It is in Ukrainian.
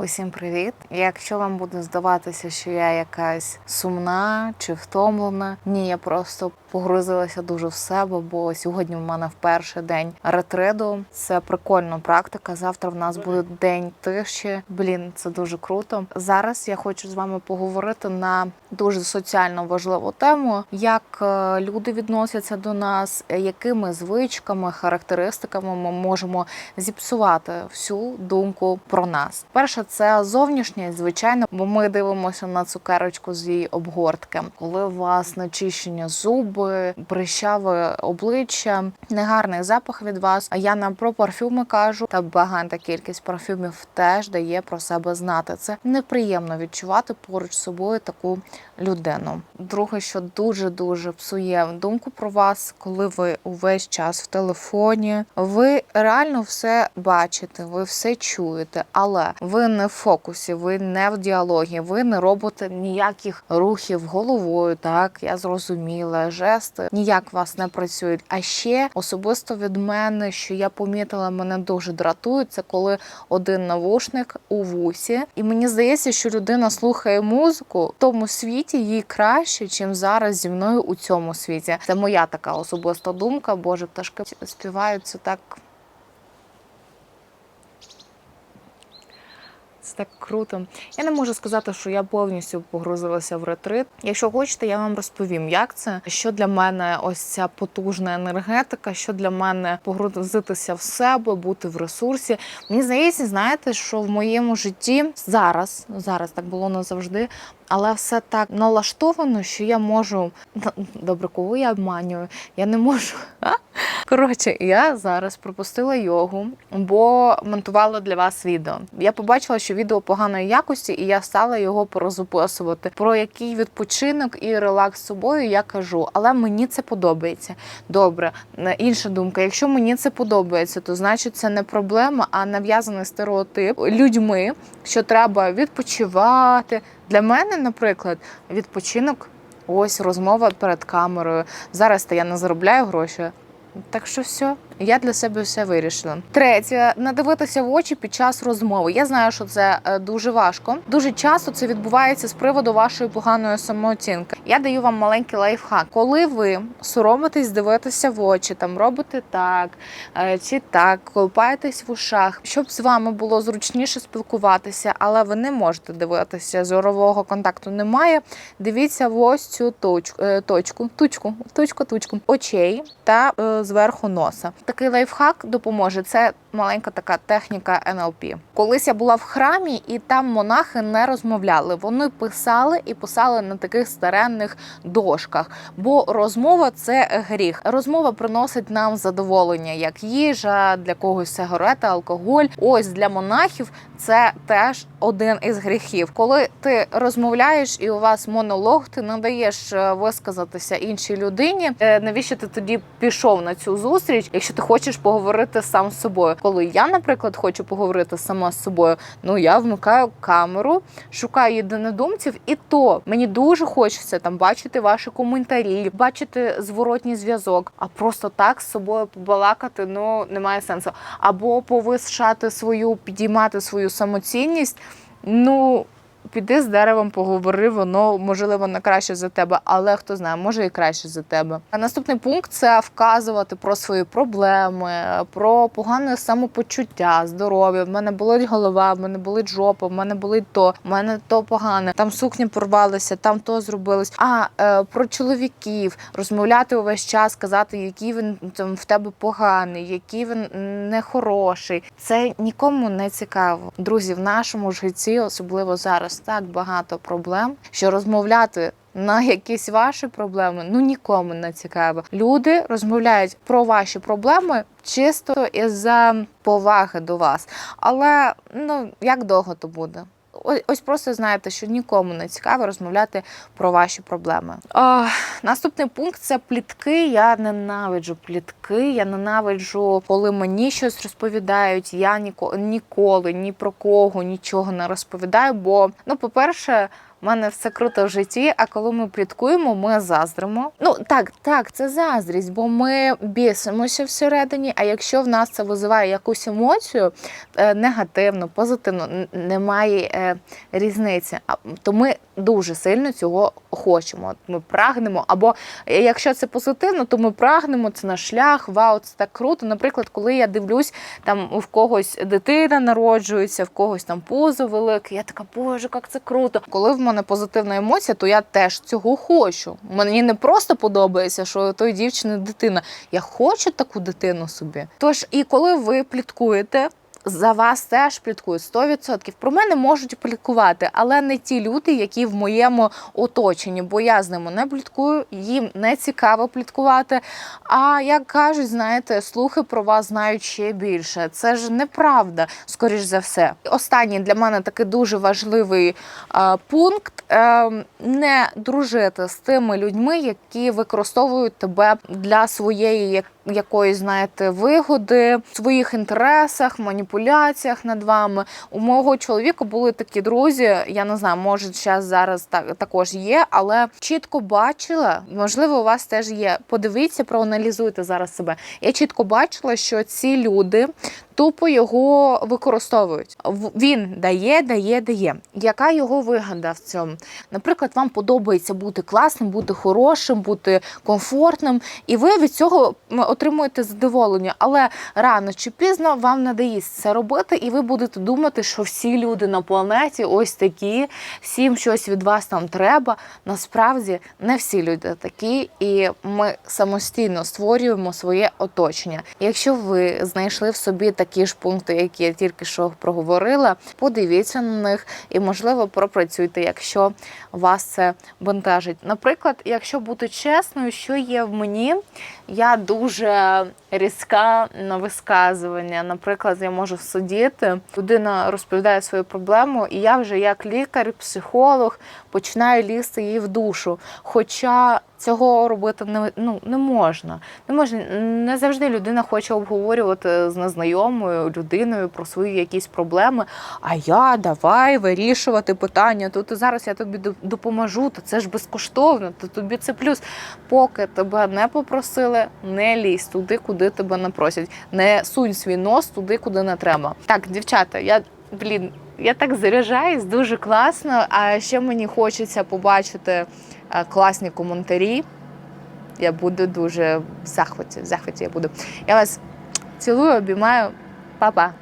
Усім привіт! Якщо вам буде здаватися, що я якась сумна чи втомлена, ні, я просто погрузилася дуже в себе, бо сьогодні в мене вперше день ретриду. Це прикольна практика. Завтра в нас буде день тиші. Блін, це дуже круто. Зараз я хочу з вами поговорити на дуже соціально важливу тему, як е, люди відносяться до нас, якими звичками, характеристиками ми можемо зіпсувати всю думку про нас. Перше, це зовнішнє, звичайно, бо ми дивимося на цукерочку з її обгортки. Коли у вас начищення зуби, прищаве обличчя, негарний запах від вас. А я нам про парфюми кажу, та багата кількість парфюмів теж дає про себе знати. Це неприємно відчувати поруч з собою таку людину. Друге, що дуже дуже псує думку про вас, коли ви увесь час в телефоні, ви реально все бачите, ви все чуєте, але ви не в фокусі, ви не в діалогі, ви не робите ніяких рухів головою. Так я зрозуміла, жести ніяк вас не працюють. А ще особисто від мене, що я помітила, мене дуже дратує, це коли один навушник у вусі, і мені здається, що людина слухає музику в тому світі їй краще, чим зараз зі мною у цьому світі. Це моя така особиста думка. Боже, пташки співають це так. Це так круто. Я не можу сказати, що я повністю погрузилася в ретрит. Якщо хочете, я вам розповім, як це, що для мене ось ця потужна енергетика, що для мене погрузитися в себе, бути в ресурсі. Мені здається, знаєте, що в моєму житті зараз, зараз так було не завжди, але все так налаштовано, що я можу добре, кого я обманюю, я не можу. Коротше, я зараз пропустила йогу, бо монтувала для вас відео. Я побачила, що відео поганої якості, і я стала його порозуписувати. Про який відпочинок і релакс з собою я кажу, але мені це подобається. Добре, інша думка. Якщо мені це подобається, то значить це не проблема, а нав'язаний стереотип людьми, що треба відпочивати. Для мене, наприклад, відпочинок. Ось розмова перед камерою. Зараз то я не заробляю гроші. Так що все, я для себе все вирішила. Третє, не дивитися в очі під час розмови. Я знаю, що це е, дуже важко. Дуже часто це відбувається з приводу вашої поганої самооцінки. Я даю вам маленький лайфхак. Коли ви соромитесь дивитися в очі, там робите так е, чи так, колупаєтесь в ушах, щоб з вами було зручніше спілкуватися, але ви не можете дивитися, зорового контакту немає. Дивіться в ось цю точку, е, точку, тучку, точку, тучку очей та зверху носа. Такий лайфхак допоможе. Це маленька така техніка НЛП. Колись я була в храмі, і там монахи не розмовляли. Вони писали і писали на таких старенних дошках. Бо розмова це гріх. Розмова приносить нам задоволення, як їжа, для когось сигарета, алкоголь. Ось для монахів це теж один із гріхів. Коли ти розмовляєш і у вас монолог, ти не даєш е, висказатися іншій людині. Е, Навіщо ти тоді пішов на цю зустріч, якщо ти хочеш поговорити сам з собою? Коли я, наприклад, хочу поговорити сама з собою, ну я вмикаю камеру, шукаю єдинодумців, і то мені дуже хочеться там бачити ваші коментарі, бачити зворотній зв'язок, а просто так з собою побалакати ну немає сенсу. Або повишати свою, підіймати свою самоцінність. Ну піди з деревом, поговори, воно можливо не краще за тебе, але хто знає, може і краще за тебе. А наступний пункт це вказувати про свої проблеми, про погане самопочуття, здоров'я. В мене болить голова, в мене болить жопа, в мене болить то, в мене то погане. Там сукня порвалася, там то зробилось. А е, про чоловіків розмовляти увесь час, казати, який він там в тебе поганий, який він нехороший. Це нікому не цікаво. Друзі, в нашому житті, особливо зараз, так багато проблем, що розмовляти. На якісь ваші проблеми ну нікому не цікаво. Люди розмовляють про ваші проблеми чисто із-за поваги до вас. Але ну як довго то буде? Ось, просто знаєте, що нікому не цікаво розмовляти про ваші проблеми. О, наступний пункт це плітки. Я ненавиджу плітки. Я ненавиджу, коли мені щось розповідають. Я ніколи ніколи ні про кого нічого не розповідаю. Бо, ну, по-перше, У мене все круто в житті. А коли ми пліткуємо, ми заздримо. Ну так, так, це заздрість, бо ми бісимося всередині. А якщо в нас це визиває якусь емоцію е, негативну, позитивну, немає е, різниці. То ми дуже сильно цього хочемо. Ми прагнемо. Або е, якщо це позитивно, то ми прагнемо. Це наш шлях. Вау, це так круто. Наприклад, коли я дивлюсь, там в когось дитина народжується, в когось там пузо велике. Я така, боже, як це круто. Коли в мене позитивна емоція, то я теж цього хочу. Мені не просто подобається, що той дівчина дитина. Я хочу таку дитину собі. Тож, і коли ви пліткуєте. За вас теж пліткують 100%. Про мене можуть пліткувати, але не ті люди, які в моєму оточенні, бо я з ними не пліткую, їм не цікаво пліткувати. А як кажуть, знаєте, слухи про вас знають ще більше. Це ж неправда, скоріш за все. Останній для мене такий дуже важливий е, пункт: е, не дружити з тими людьми, які використовують тебе для своєї якоїсь, знаєте, вигоди, в своїх інтересах, маніпуляціях над вами. У мого чоловіка були такі друзі. Я не знаю, може зараз зараз так також є, але чітко бачила, можливо, у вас теж є. Подивіться, проаналізуйте зараз себе. Я чітко бачила, що ці люди. Тупо його використовують. Він дає, дає, дає. Яка його вигода в цьому? Наприклад, вам подобається бути класним, бути хорошим, бути комфортним, і ви від цього отримуєте задоволення. Але рано чи пізно вам надоїсть це робити, і ви будете думати, що всі люди на планеті ось такі, всім щось від вас там треба. Насправді не всі люди такі, і ми самостійно створюємо своє оточення. Якщо ви знайшли в собі такі ж пункти, які я тільки що проговорила, подивіться на них і, можливо, пропрацюйте, якщо вас це бентежить. Наприклад, якщо бути чесною, що є в мені, я дуже різка на висказування. Наприклад, я можу сидіти, людина розповідає свою проблему, і я вже як лікар, психолог починаю лізти їй в душу. Хоча цього робити не, ну, не можна. Не можна. Не завжди людина хоче обговорювати з незнайомою людиною про свої якісь проблеми. А я давай вирішувати питання. Тут зараз я тобі допоможу, то це ж безкоштовно, то тобі це плюс. Поки тебе не попросили, не лізь туди, куди тебе не просять. Не сунь свій нос туди, куди не треба. Так, дівчата, я блін. Я так заряджаюсь, дуже класно. А ще мені хочеться побачити класні коментарі. Я буду дуже в захваті. В захваті я буду. Я вас цілую, обіймаю. Па-па.